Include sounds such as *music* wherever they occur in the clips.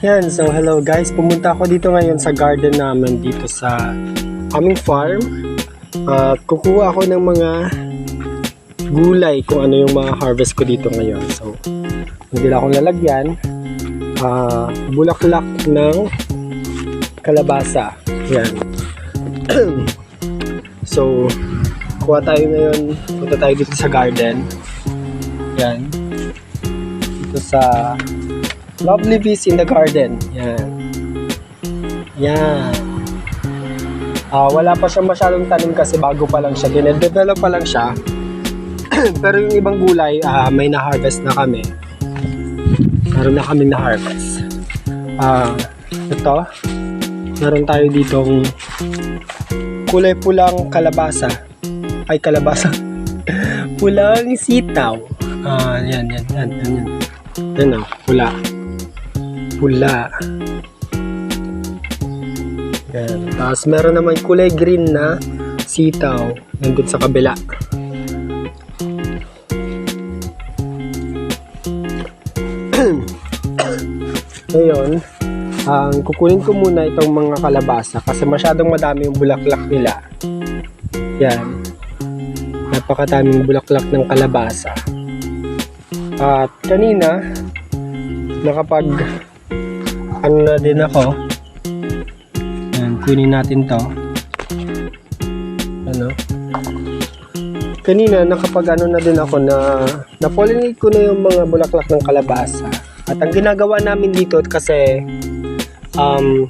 Yan, so hello guys. Pumunta ako dito ngayon sa garden namin dito sa aming farm. At kukuha ako ng mga gulay kung ano yung mga harvest ko dito ngayon. So, hindi lang akong lalagyan. Ah, bulaklak ng kalabasa. Yan. *clears throat* so, kuha tayo ngayon. Punta tayo dito sa garden. Yan. Dito sa Lovely Bees in the Garden. Yan. Yan. Ah, wala pa siya masyadong tanim kasi bago pa lang siya. Dinedevelop pa lang siya. *clears throat* Pero yung ibang gulay, ah, may na-harvest na kami. Meron na kami na-harvest. Ah, ito. Meron tayo ditong kulay pulang kalabasa. Ay, kalabasa. *laughs* pulang sitaw. Ah, yan, yan, yan, yan, yan. Yan o, pula. Pula. Yan. Tapos meron naman kulay green na sitaw. Nandun sa kabila. *clears throat* Ngayon, ang kukunin ko muna itong mga kalabasa kasi masyadong madami yung bulaklak nila. Yan. Napakadaming bulaklak ng kalabasa. At kanina, nakapag ano na din ako. Yan, kunin natin to. Ano? Kanina, nakapag ano na din ako na na-pollinate ko na yung mga bulaklak ng kalabasa. At ang ginagawa namin dito kasi um,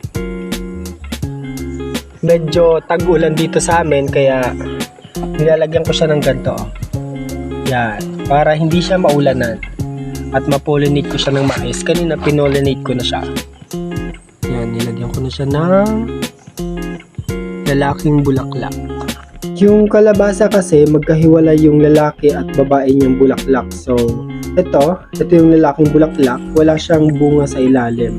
medyo tag-ulan dito sa amin kaya nilalagyan ko siya ng ganito. Yan, para hindi siya maulanan at mapollinate ko siya ng mais. Kanina pinollinate ko na siya. Siya ng lalaking bulaklak. Yung kalabasa kasi magkahiwalay yung lalaki at babae niyang bulaklak. So, ito, ito yung lalaking bulaklak, wala siyang bunga sa ilalim.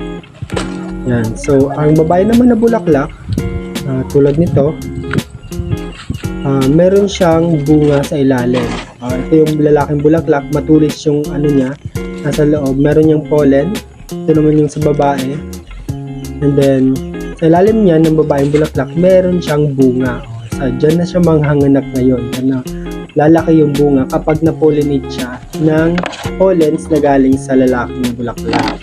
Yan. So, ang babae naman na bulaklak, ah, tulad nito, ah, meron siyang bunga sa ilalim. Ah, ito yung lalaking bulaklak, matulis yung ano niya, nasa loob. Meron yung pollen. Ito naman yung sa babae. And then, sa ilalim niya ng babaeng bulaklak, meron siyang bunga. O, sa na siya manghanganak ngayon. Ano, lalaki yung bunga kapag na-pollinate siya ng pollens na galing sa lalaking bulaklak.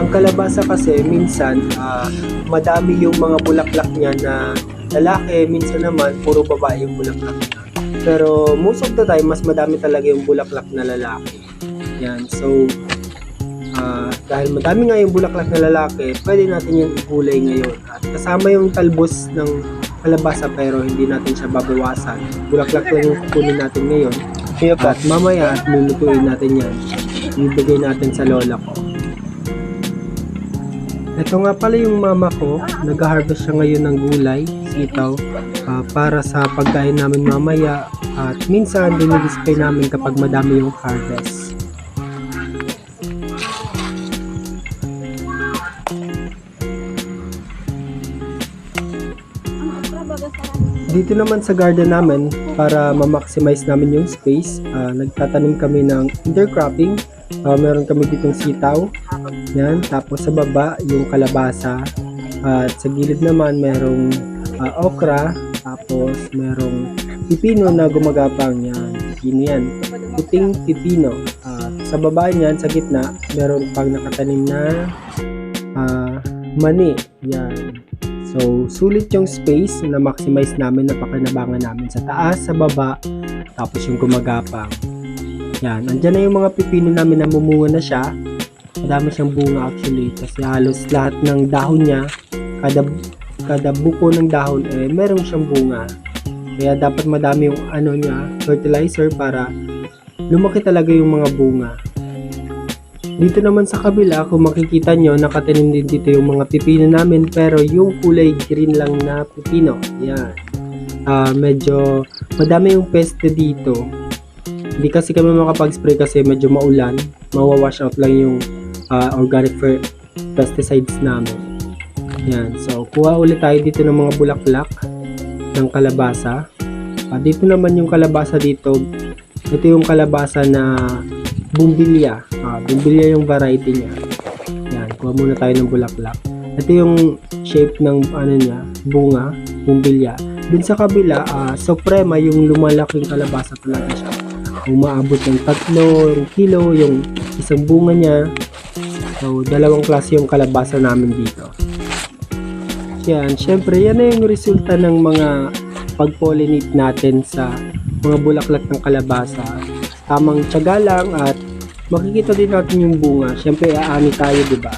Ang kalabasa kasi minsan ah, madami yung mga bulaklak niya na lalaki, minsan naman puro babae yung bulaklak niya. Pero most of the time, mas madami talaga yung bulaklak na lalaki. Yan, so ah, dahil madami nga yung bulaklak na lalaki, pwede natin yung igulay ngayon. At kasama yung talbos ng kalabasa pero hindi natin siya babawasan. Bulaklak lang yung kukunin natin ngayon. At mamaya at lulutuin natin yan. Ibigay natin sa lola ko. Ito nga pala yung mama ko, nag-harvest siya ngayon ng gulay, sitaw, ah, para sa pagkain namin mamaya at minsan dinidisplay namin kapag madami yung harvest. Dito naman sa garden namin, para ma-maximize namin yung space, ah, nagtatanim kami ng intercropping. Ah, meron kami ditong sitaw, yan. Tapos sa baba, yung kalabasa. At sa gilid naman, merong ah, okra. Tapos merong pipino na gumagapang. Yan. Pipino yan. Puting pipino. At sa baba niyan, sa gitna, meron pang nakatanim na ah, mani. Yan. So, sulit yung space na maximize namin na pakinabangan namin sa taas, sa baba, tapos yung gumagapang. Yan. Andyan na yung mga pipino namin na mumunga na siya. Madami siyang bunga actually kasi halos lahat ng dahon niya, kada kada buko ng dahon eh meron siyang bunga. Kaya dapat madami yung ano niya, fertilizer para lumaki talaga yung mga bunga. Dito naman sa kabila, kung makikita nyo, nakatanim din dito yung mga pipino namin pero yung kulay green lang na pipino. Yan. Ah, medyo madami yung peste dito. Hindi kasi kami makapag-spray kasi medyo maulan. Mawawash out lang yung ah, organic fer- pesticides namin. Yan. So, kuha ulit tayo dito ng mga bulaklak ng kalabasa. Ah, dito naman yung kalabasa dito. Ito yung kalabasa na bumbilya. Ah, bumbilya yung variety niya. Yan, kuha muna tayo ng bulaklak. Ito yung shape ng ano niya, bunga, bumbilya. Dun sa kabila, ah, suprema yung lumalaking kalabasa talaga siya. Umaabot ng tatlo, kilo, yung isang bunga niya. So, dalawang klase yung kalabasa namin dito. Yan, syempre, yan na yung resulta ng mga pag-pollinate natin sa mga bulaklak ng kalabasa. Tamang tiyaga lang at makikita din natin yung bunga. Syempre, aani tayo, di ba?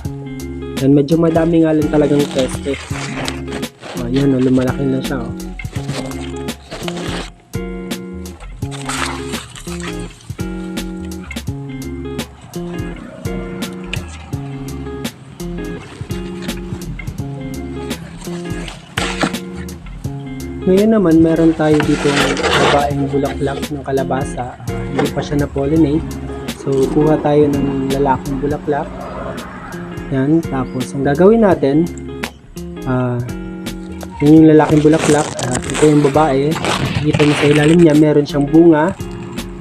Yan, medyo madami nga lang talagang peste. Oh, yan, oh, lumalaki na siya. Oh. Ngayon naman, meron tayo dito babaeng bulaklak ng kalabasa. Ah, hindi pa siya na-pollinate. So, kuha tayo ng lalaking bulaklak. Yan. Tapos, ang gagawin natin, ah, yun yung lalaking bulaklak. At ito yung babae. Kita niyo sa ilalim niya, meron siyang bunga.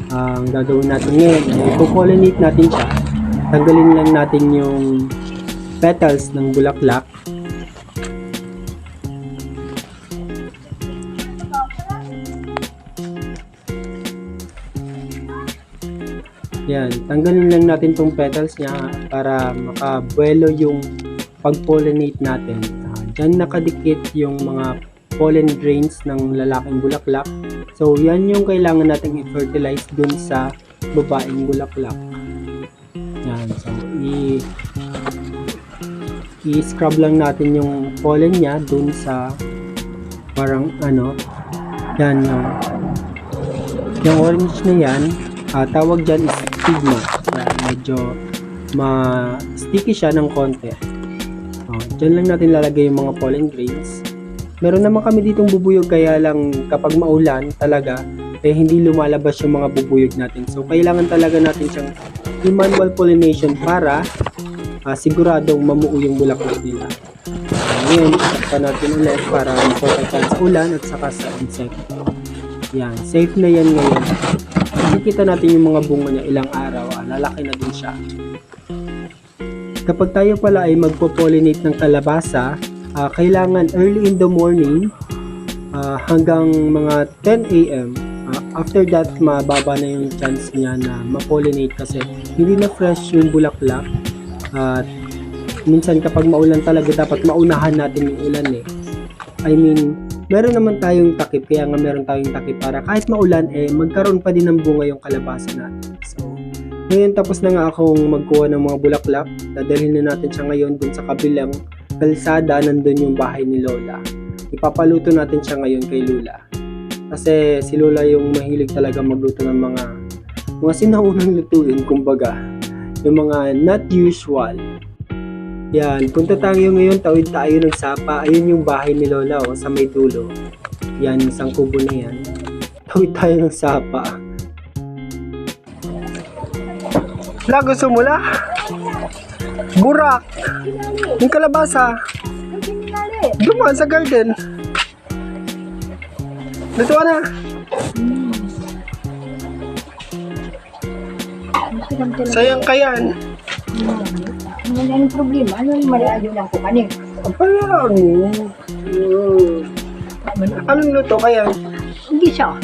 Ah, ang gagawin natin ngayon, ay ipopollinate natin siya. Tanggalin lang natin yung petals ng bulaklak. Yan, tanggalin lang natin tong petals niya para makabuelo yung pag-pollinate natin. Uh, Diyan nakadikit yung mga pollen grains ng lalaking bulaklak. So, yan yung kailangan nating i-fertilize dun sa babaeng bulaklak. Yan, so i i-scrub lang natin yung pollen niya dun sa parang ano, yan yung yung orange na yan, ah, tawag dyan is stigma. Yan, medyo ma-sticky siya ng konti. Oh, dyan lang natin lalagay yung mga pollen grains. Meron naman kami ditong bubuyog kaya lang kapag maulan talaga, eh hindi lumalabas yung mga bubuyog natin. So kailangan talaga natin siyang i-manual pollination para ah, siguradong mamuo yung bulaklak nila. Uh, ngayon, pa natin ulit para maprotektahan sa ulan at saka sa insect. Yan, safe na yan ngayon. Makikita natin yung mga bunga niya ilang araw, ah, lalaki na din siya. Kapag tayo pala ay magpo-pollinate ng kalabasa, ah, kailangan early in the morning ah, hanggang mga 10 a.m. Ah, after that, mababa na yung chance niya na ma-pollinate kasi hindi na fresh yung bulaklak. At minsan kapag maulan talaga, dapat maunahan natin yung ulan eh. I mean, meron naman tayong takip, kaya nga meron tayong takip para kahit maulan, eh, magkaroon pa din ng bunga yung kalabasa natin. So, ngayon tapos na nga akong magkuha ng mga bulaklak. Dadalhin na natin siya ngayon dun sa kabilang kalsada, nandun yung bahay ni Lola. Ipapaluto natin siya ngayon kay Lola. Kasi si Lola yung mahilig talaga magluto ng mga mga sinaunang lutuin, kumbaga. Yung mga not usual. Yan, punta tayo ngayon, tawid tayo ng sapa. Ayun yung bahay ni Lola, oh, sa may dulo. Yan, isang kubo na yan. Tawid tayo ng sapa. La, gusto mo? Burak! Yung kalabasa. Dumaan sa garden. Luto na. Sayang ka yan. Ano yung problema? Ano yung mali ayaw lang ko kanin? Ayan. Mm. Anong luto kaya? Hindi siya.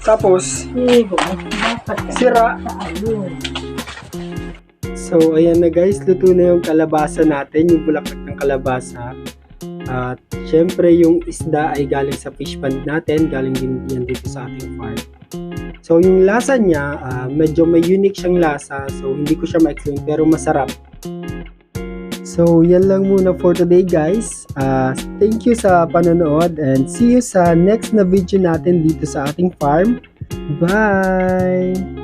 Tapos, Sigo. Dapat ka. sira. Sa. So, ayan na guys, luto na yung kalabasa natin, yung bulaklak ng kalabasa. At syempre, yung isda ay galing sa fish pond natin, galing din yan dito sa ating farm. So, yung lasa niya, ah, medyo may unique siyang lasa, so hindi ko siya ma-explain, pero masarap. So, yan lang muna for today guys. Ah, thank you sa panonood and see you sa next na video natin dito sa ating farm. Bye!